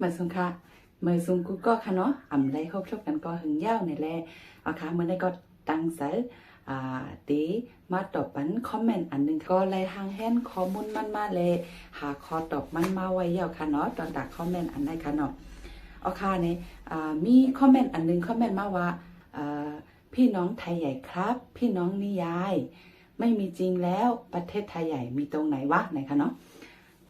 มาสุงค่ะมาสุงกูก็ค่ะเนาะอ่ำไรครบชบกันก็หึงยาวในแลอาค่ะเมื่อได้ก็ตั้งเสาอ่าตีมาตอบปันคอมเมนต์อันหนึงก็ไล่ทางแฮนข้อมูลมันมาเลยหาคอตอบมันมาไว้ยาวค่ะเนาะตอนดักคอมเมนต์อันไหนค่ะเนาะเอาค่ะเนี่ยอ่ามีคอมเมนต์อันหนึงคอมเมนต์มาว่าอ่าพี่น้องไทยใหญ่ครับ พี่น้องนิยาย ไม่มีจริงแล้วประเทศไทยใหญ่มีตรงไหนวะไหนคะเนาะ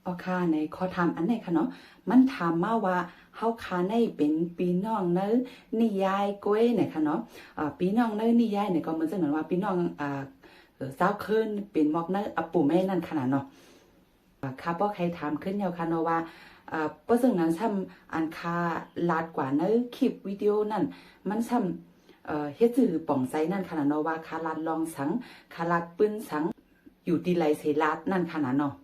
เอาค่ะในขอถามอันไหนคะเนาะมันถามมาว่าเฮาคาในเป็นปีน้องเนื้อนิยายก้วยไหนคะเนาะอ่าปีน้องเนื้อนิยายเนี่ยก็มันจะเหมือนว่าปีน้องอ่าเอ่อสาขึ้นเป็นมอกเนื้ออปู่แม่นั่นขนาดเนาะค่ะป้อใครถามขึ้นเยาค่ะเนาะว่าอ่าป้อซึ่งนั้นซ้ำอันคาลาดกว่าเนื้อคลิปวิดีโอนั่นมันซ้ำเอ่อเฮ็ดจือป่องไซนั่นขนาดเนาะว่าคาลาดลองสังคาลาดปืนสังอยู่ดีไลเซรัสนั่นค่ะนะเนาะ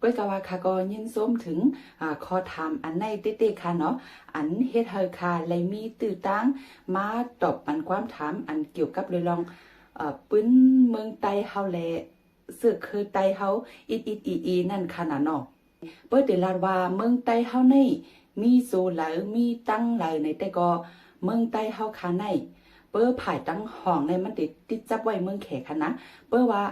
ก้อยกะว่าค่ะก็ยินส้มถึงอ่าขอถามอันในเต้ๆค่ะเนาะอันเฮ็ดเฮาค่ะเลยมีตื้อตั้งมาตอบอันความถามอันเกี่ยวกับเรื่องลองปึ้นเมืองไต้เฮาแลสึกคือไต้เฮาอิดอิดอีอีนั่นค่ะนะเนาะเปิ้เดลาว่าเมืองไต้เฮาในมีโซหลายมีตั้งหลายในแต่ก็เมืองไต้เฮาค่ะในเปิ้อผายตั้งห้องในมันติดติดจับไว้เมืองแขกค่ะนะเปิ้อว่า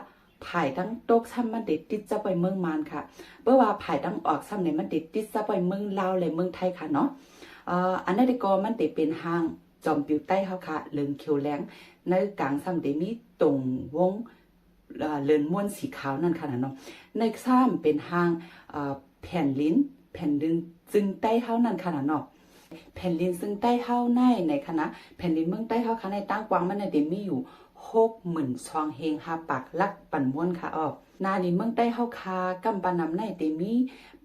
ผายตั้งโต๊ะซ้ำมันติดติดจะไปเมืองมานค่ะเพื่อว่าผายตั้งออกซ้ำเนี่ยมันติดติดจะไปเมืองลาวเลยเมืองไทยค่ะเนาะอันนั้นก็มันติเป็นห้างจอมปิวใต้เฮาค่ะเลิงเขียวแหลงในกลางซ้ำเดมีตรงวงเอ่อเลินม้วนสีขาวนั่นค่ะเนาะในซ้ำเป็นห้างแผ่นลิ้น แผ่นดินซึ่งใต้เฮานั่นค่ะเนาะแผ่นดินซึ่งใต้เฮาในในคณะแผ่นดินเมืองใต้เฮาค่ะในตั้งกวางมันในเดมีอยู่ หกหมื่นซองเฮงหาปากลักปั่นม้วนค่ะออกนาดินเมืองใต้เฮาคากำปานำในเดมี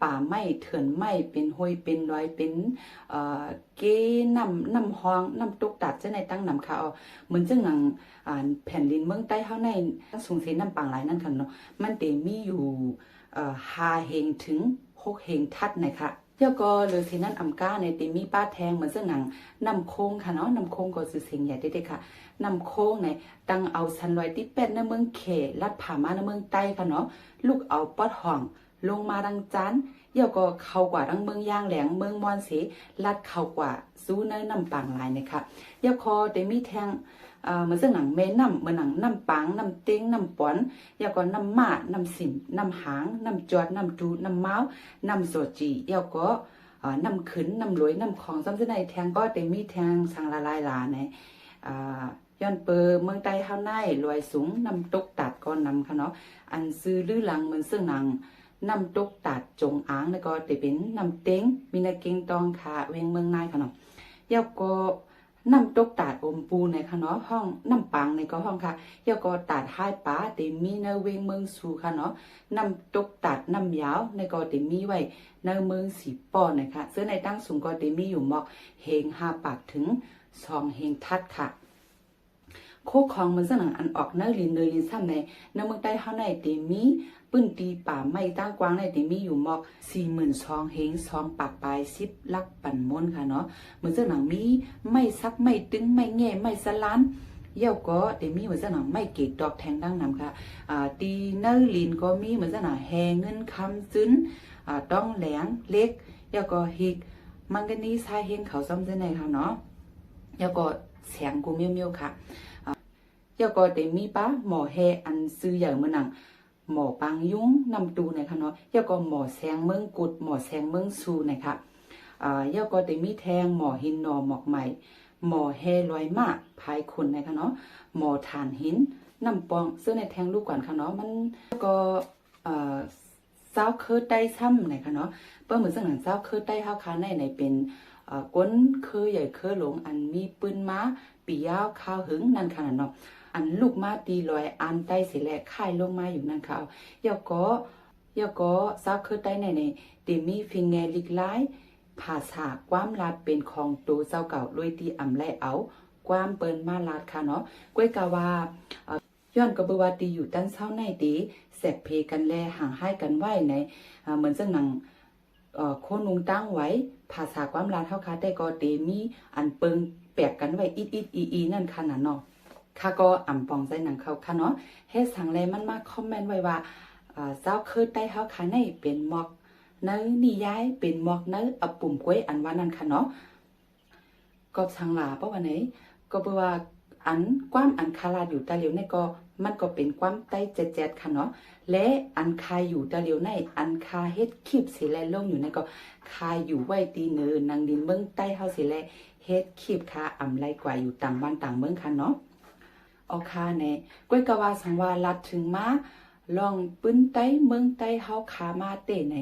ป่าไม้เถื่อนไม้เป็นห้วยเป็นรอยเป็นเอ่อเกน้ำน้ำห้องน้ำตกตัดจะในตั้งนำค่ะออกเหมือนจังหังอ่าแผ่นดินเมืองใต้เฮาในสูงเสนน้ำปางหลายนั่นค่ะเนาะมันเดมีอยู่เอ่อหาเฮงถึงหกเฮงทัดนะคะ เจ้าก็เลยที่นั่นอำก้าในเตมีป้าแทงเหมือนเสื้อหนังนำโค้งค่ะเนาะนำโค้งก็สื่อเสียงใหญ่เด็ดๆค่ะนำโค้งในตั้งเอาชันลอยที่เป็ดในเมืองเขลัดผ่ามาในเมืองใต้ค่ะเนาะลูกเอาปอดห่องลงมาดังจันเย่าก็เข้ากว่าดังเมืองย่างแหลงเมืองมอนสีลัดเข้ากว่าสู้เนื้อนำปางลายนะคะเย่าคอเตมีแทง เอ่อเหมือนเสื้อหนังเมน้ำเหมือนหนังน้ำปางน้ำเต็งน้ำป้อนเย่าก็น้ำมาน้ำสิมน้ำหางน้ำจอดน้ำจูน้ำเมาส์น้ำโซจีเย่าก็เอ่อนำขึ้นนำรวยน้ำของซ้ำเสนในแทงก็เต็มมีแทงสังละลายลาในอ่าย้อนเปอเมืองใต้เฮาในรวยสูงนำตกตัดก็นำค่ะเนาะอันซื้อลือหลังเหมือนซึ่งหนังนำตกตัดจงอ้างแล้วก็จะเป็นนำเต็งมีนาเกงตองขาเวงเมืองนายค่ะเนาะยาก็ น้ำตกตัดอมปูในค่ะเนาะห้องน้ำปังในก็ห้องค่ะยาวก็ตัดห้ป้าเต็มมีในเวงเมืองสู่ค่ะเนาะนำตกตัดน้ำยาวในก็เต็มมีไว้ในเมืองสีปอนนะคะซึ่งในตั้งสูงก็เดมีอยู่หมอกเฮงห้าปากถึงสองเฮงทัดค่ะโคกของมันสนังอันออกเนื้อลินเนอลินซ้ำในในเมืองใต้เฮาในเดมี ปื้นตีป่าไม่ตั้งกว้างในเดมีอยู่หมอกสี่หมื่นสองเฮงสองปากปลายสิบลักปั่นมนค่ะเนาะเหมือนเสนังมีไม่ซักไม่ตึงไม่แง่ไม่สลานเย่าก็เดมีเหมือนสนังไม่เกตดอกแทงดังนำค่ะอ่าตีเนื้อลินก็มีเหมือนสนังแหงเงินคำซึ้นอ่าต้องแหลงเล็กแล้วก็ฮิกมังกานีสายเฮงเขาซ้ำเส้นในค่ะเนาะแล้วก็เสียงกูเมียวมียวๆค่ะอ่าแล้วก็เตมีป้าหมอแฮอันซื้ออย่างเมื่อนัง หมอปางยุ้งนำตูนะคะเนาะแล้วก็หมอแสงเมืองกุดหมอแสงเมืองซูนะคะเอ่าแล้วก็เตมีแทงหมอหินหนอหมอกใหม่หมอแฮลอยมากภายคุณนะคะเนาะหมอฐานหินนำปองซึ่งในแทงลูกก่อนค่ะเนาะมันก็เอ่อเจ้าเคยได้ซ้ำไหนคะเนาะเปิ้เหมือนสังหนังเจ้าเคยได้เฮาค้าในในเป็น ก้นเคยใหญ่เคยหลงอันมีปืนม้าปียาวข้าวหึงนั่นค่ะเนาะอันลูกมาตีลอยอันใต้เสแลค่ายลงมาอยู่นั่นค่ะยอก็ยอก็เจ้าเคยได้ในในเดมีฟิงแงลิกไลภาษาความลาดเป็นของตัวเจ้าเก่าลุยตีอำไลเอาความเปิ้นมาลาดค่ะเนาะก้วยกาว่าย้อนกระบวาตีอยู่ตั้นเช้าในตีแสกเพกันแลห่างให้กันไหวในเหมือนซึ่งหนัง โคนุงตั้งไว้ ภาษาความลาเท่าคาแต่ก็เตมีอันเปิงแปลกกันไว้อิดอิดอีอีนั่นค่ะน่ะเนาะค่ะก็อ่ำปองใจหนังเขาค่ะเนาะเฮ็ดสังแลมันมาคอมเมนต์ไว้ว่าเจ้าเคยได้เฮาค่ะในเป็นหมอกเนื้อนี่ย้ายเป็นหมอกเนื้อเอปุ่มกล้วยอันว่านั่นค่ะเนาะก็ทางหลาเพราะว่าไหนก็เพราะว่า อันความอันคาลาดอยู่ตาเหลียวในก็มันก็เป็นความใต้เจ็ดๆค่ะเนาะและอันคาอยู่ตาเหลียวในอันคาเฮ็ดคลิปสิแลลงอยู่ในก็คาอยู่ไว้ตีเนินนางดินเมืองใต้เฮาสิแลเฮ็ดคลิปคาอำไรกว่าอยู่ต่างบ้านต่างเมืองค่ะเนาะเอาคาในก้อยกะว่าสังว่าลัดถึงมาลองปื้นใต้เมืองใต้เฮาคามาเตใน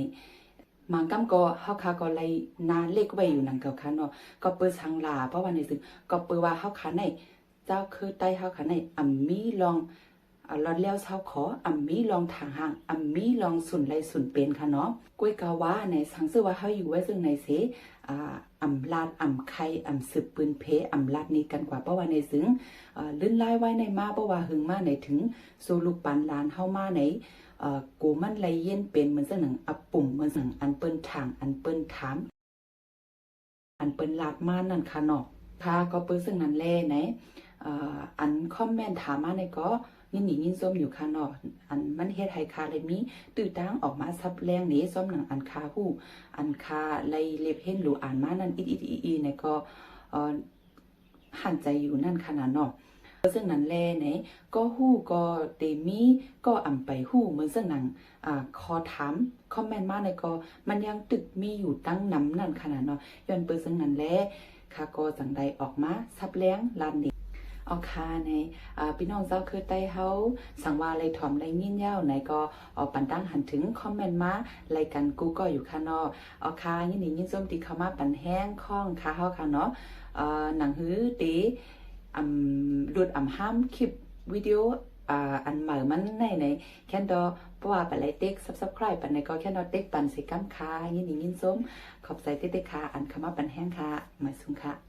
มังกำก็เฮาคาก็ไลนาเล็กไว้อยู่นังเก่าค่ะเนาะก็เปิดสังลาเพราะว่าในซึ่งก็เปิดว่าเฮาคาใน เจ้าคือใต้เฮาค่ะในอัมมีลองอ่าลอดแล้วเช้าขออัมมีลองทางห่างอัมมีลองสุนไลสุนเป็นค่ะเนาะกล้วยกาว่าในสังสือว่าเฮาอยู่ไว้ซึ่งในเสอ่าอำลาดอำไข่อำสืบปืนเพอำลาดนี้กันกว่าเพราะว่าในซึ่งลื่นไล่ไว้ในมาเพราะว่าหึงมาในถึงสู่ลูกปานลานเฮามาในกูมันไหลเย็นเป็นเหมือนซึ่งหนังอับปุ่มเหมือนซึ่งอันเปิ้นทางอันเปิ้นถาม อันเปิ้นลาดมานั่นค่ะเนาะค่ะก็เปิ้นซึ่งนั้นแลไหน อันคอมเมนต์ถามมาในก็ยินหนียินส้มอยู่ค่ะเนาะอันมันเฮ็ดให้คาเลยมีตื้อตั้งออกมาซับแรงนี้ส้มหนังอันคาหู้อันคาไลเล็บเห็นหรูอ่านมานั่นอีอีอีอีในก็หันใจอยู่นั่นขนาดเนาะซึ่งนั้นแลเนี่ยก็ฮู้ก็เตมีก็อำไปฮู้เหมือนซึ่งหนังอ่าคอถามคอมเมนต์มาในก็มันยังตึกมีอยู่ตั้งนำนั่นขนาดเนาะย้อนเปิดซึ่งนั้นแลค่ะก็จังใดออกมาซับแรงลานนี้ เอาคาในพี่น้องเจ้าคือใต้เฮาสังว่าอะไรถ่อมไรยินยาวไหนก็เอาปันตั้งหันถึงคอมเมนต์มาไรกันกูก็อยู่ค่ะเนาะเอาคายินดียินส้มตีเข้ามาปันแห้งข้องคาเฮาค่ะเนาะหนังหือตีอำหลุดอำห้ามคลิปวิดีโออันใหม่มันในในแค่นดอเพราะว่าปันไรเต็กซับซับใครปันในก็แค่นดอเต็กปันสิกัมคายินดียินส้มขอบใจเต็กๆค่ะอันเข้ามาปันแห้งค่ะหมายสุงค่ะ